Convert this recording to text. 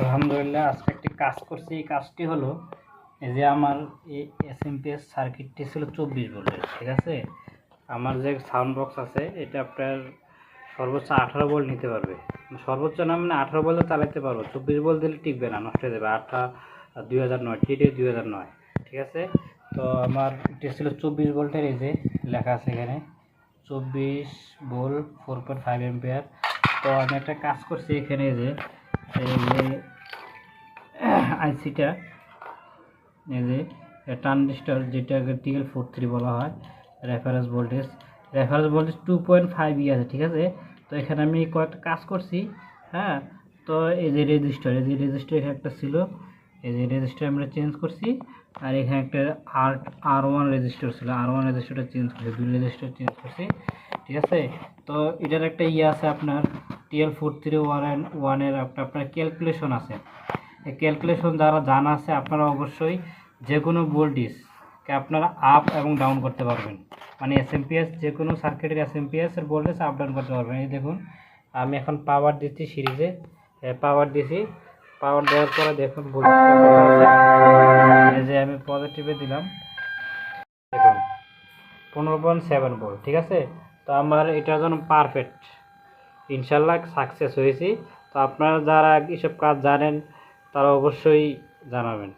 আলহামদুলিল্লাহ, আজকে একটি কাজ করছি। এই কাজটি হলো, এই যে আমার এই এস সার্কিটটি ছিল চব্বিশ ভোল্টের, ঠিক আছে? আমার যে সাউন্ড বক্স আছে, এটা আপনার সর্বোচ্চ আঠারো ভোল্ট নিতে পারবে। সর্বোচ্চ না মানে আঠারো ভোল্টে চালাতে পারব। চব্বিশ ভোল্ট দিলে টিকবে না, নষ্ট হয়ে যাবে। আঠা, দুই হাজার নয় টিডি দুই হাজার নয়, ঠিক আছে? তো আমার এটি ছিল চব্বিশ ভোল্টের, এই যে লেখা আছে এখানে। চব্বিশ volt four point five ampere তো আমি একটা কাজ করছি এখানে যে এই আইসিটা এই যে ট্রানজিস্টার যেটাকে টিএল ফোর থ্রি বলা হয় reference voltage reference voltage two point five ই আছে, ঠিক আছে? তো এখানে আমি কয়েকটা কাজ করছি হ্যাঁ? তো এই যে রেজিস্টার এই যে রেজিস্টার এখানে একটা ছিল, এই যে রেজিস্টার আমরা চেঞ্জ করছি, আর এখানে একটা আর আর ওয়ান রেজিস্টার ছিল আর ওয়ান রেজিস্টারটা চেঞ্জ করছি, দুই রেজিস্টার চেঞ্জ করছি, ঠিক আছে? তো এটার একটা ইয়ে আছে আপনার টিএল ফোর থ্রি ওয়ান ওয়ানের আপনার ক্যালকুলেশন আছে। এই ক্যালকুলেশন যারা জানা আছে, আপনারা অবশ্যই যে কোনো ভোল্টেজকে আপনারা আপ এবং ডাউন করতে পারবেন। মানে এস এম পিএস যে কোনো সার্কিটের এস এম পিএস এর ভোল্টেজ আপ ডাউন করতে পারবেন। এই দেখুন, আমি এখন পাওয়ার দিচ্ছি সিরিজে। পাওয়ার দিছি। পাওয়ার দেওয়ার পরে দেখুন ভোল্টেজ যে আমি পজিটিভে দিলাম। দেখুন, পনেরো পয়েন্ট সেভেন ভোল্ট ঠিক আছে? তো আমার এটার জন্য পারফেক্ট ইনশাল্লাহ সাকসেস হয়েছি। তো আপনারা যারা এইসব কাজ জানেন তারা অবশ্যই জানাবেন।